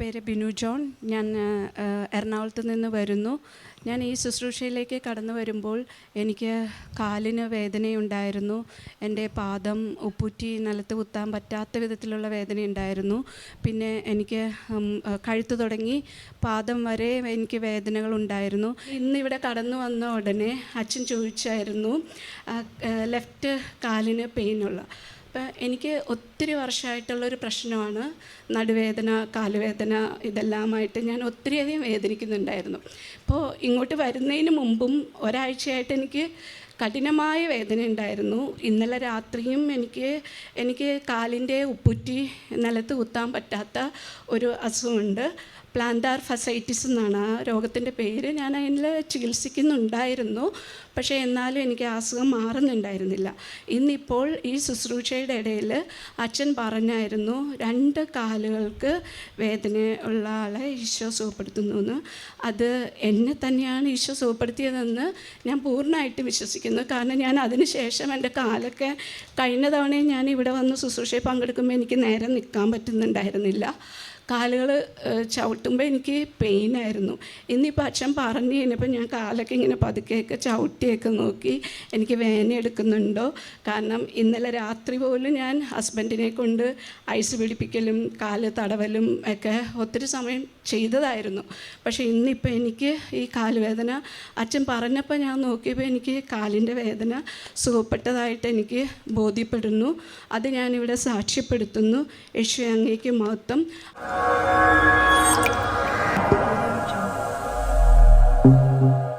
പേര് ബിനു ജോൺ. ഞാൻ എറണാകുളത്ത് നിന്ന് വരുന്നു. ഞാൻ ഈ ശുശ്രൂഷയിലേക്ക് കടന്നു വരുമ്പോൾ എനിക്ക് കാലിന് വേദനയുണ്ടായിരുന്നു. എന്റെ പാദം ഉപ്പുറ്റി നിലത്ത് കുത്താൻ പറ്റാത്ത വിധത്തിലുള്ള വേദനയുണ്ടായിരുന്നു. പിന്നെ എനിക്ക് കഴുത്തു തുടങ്ങി പാദം വരെ എനിക്ക് വേദനകൾ വേദനകളുണ്ടായിരുന്നു. ഇന്നിവിടെ കടന്നു വന്ന ഉടനെ അച്ഛൻ ചോദിച്ചായിരുന്നു ലെഫ്റ്റ് കാലിന് പെയിനുള്ള അപ്പം എനിക്ക് ഒത്തിരി വർഷമായിട്ടുള്ളൊരു പ്രശ്നമാണ് നടുവേദന കാലുവേദന ഇതെല്ലാമായിട്ട് ഞാൻ ഒത്തിരിയധികം വേദനിക്കുന്നുണ്ടായിരുന്നു. അപ്പോൾ ഇങ്ങോട്ട് വരുന്നതിന് മുമ്പും ഒരാഴ്ചയായിട്ട് എനിക്ക് കഠിനമായ വേദന ഉണ്ടായിരുന്നു. ഇന്നലെ രാത്രിയും എനിക്ക് എനിക്ക് കാലിന്റെ ഉപ്പുറ്റി നിലത്ത് കുത്താൻ പറ്റാത്ത ഒരു അസുഖമുണ്ട്. പ്ലാന്റാർ ഫസൈറ്റിസ് എന്നാണ് ആ രോഗത്തിന്റെ പേര്. ഞാൻ അതിൽ ചികിത്സിക്കുന്നുണ്ടായിരുന്നു. പക്ഷേ എന്നാലും എനിക്ക് അസുഖം മാറുന്നുണ്ടായിരുന്നില്ല. ഇന്നിപ്പോൾ ഈ ശുശ്രൂഷയുടെ ഇടയിൽ അച്ഛൻ പറഞ്ഞായിരുന്നു രണ്ട് കാലുകൾക്ക് വേദന ഉള്ള ആളെ ഈശോ സുഖപ്പെടുത്തുന്നു എന്ന്. അത് എന്നെ തന്നെയാണ് ഈശോ സുഖപ്പെടുത്തിയതെന്ന് ഞാൻ പൂർണമായിട്ട് വിശ്വസിക്കുന്നു. കാരണം ഞാൻ അതിന് ശേഷം എന്റെ കാലൊക്കെ കഴിഞ്ഞ തവണയും ഞാൻ ഇവിടെ വന്ന് ശുശ്രൂഷയിൽ പങ്കെടുക്കുമ്പോൾ എനിക്ക് നേരെ നിൽക്കാൻ പറ്റുന്നുണ്ടായിരുന്നില്ല. കാലുകൾ ചവിട്ടുമ്പോൾ എനിക്ക് പെയിനായിരുന്നു ഇന്നിപ്പോൾ അച്ഛൻ പറഞ്ഞു കഴിഞ്ഞപ്പോൾ ഞാൻ കാലൊക്കെ ഇങ്ങനെ പതുക്കെയൊക്കെ ചവിട്ടിയൊക്കെ നോക്കി എനിക്ക് വേന എടുക്കുന്നുണ്ടോ? കാരണം ഇന്നലെ രാത്രി പോലും ഞാൻ ഹസ്ബൻഡിനെ കൊണ്ട് ഐസ് പിടിപ്പിക്കലും കാൽ തടവലും ഒക്കെ ഒത്തിരി സമയം ചെയ്തതായിരുന്നു. പക്ഷേ ഇന്നിപ്പോൾ എനിക്ക് ഈ കാലുവേദന അച്ഛൻ പറഞ്ഞപ്പോൾ ഞാൻ നോക്കിയപ്പോൾ എനിക്ക് കാലിന്റെ വേദന സുഖപ്പെട്ടതായിട്ട് എനിക്ക് ബോധ്യപ്പെടുന്നു. അത് ഞാനിവിടെ സാക്ഷ്യപ്പെടുത്തുന്നു. യേശു അങ്ങേക്ക് മഹത്വം. Thank you.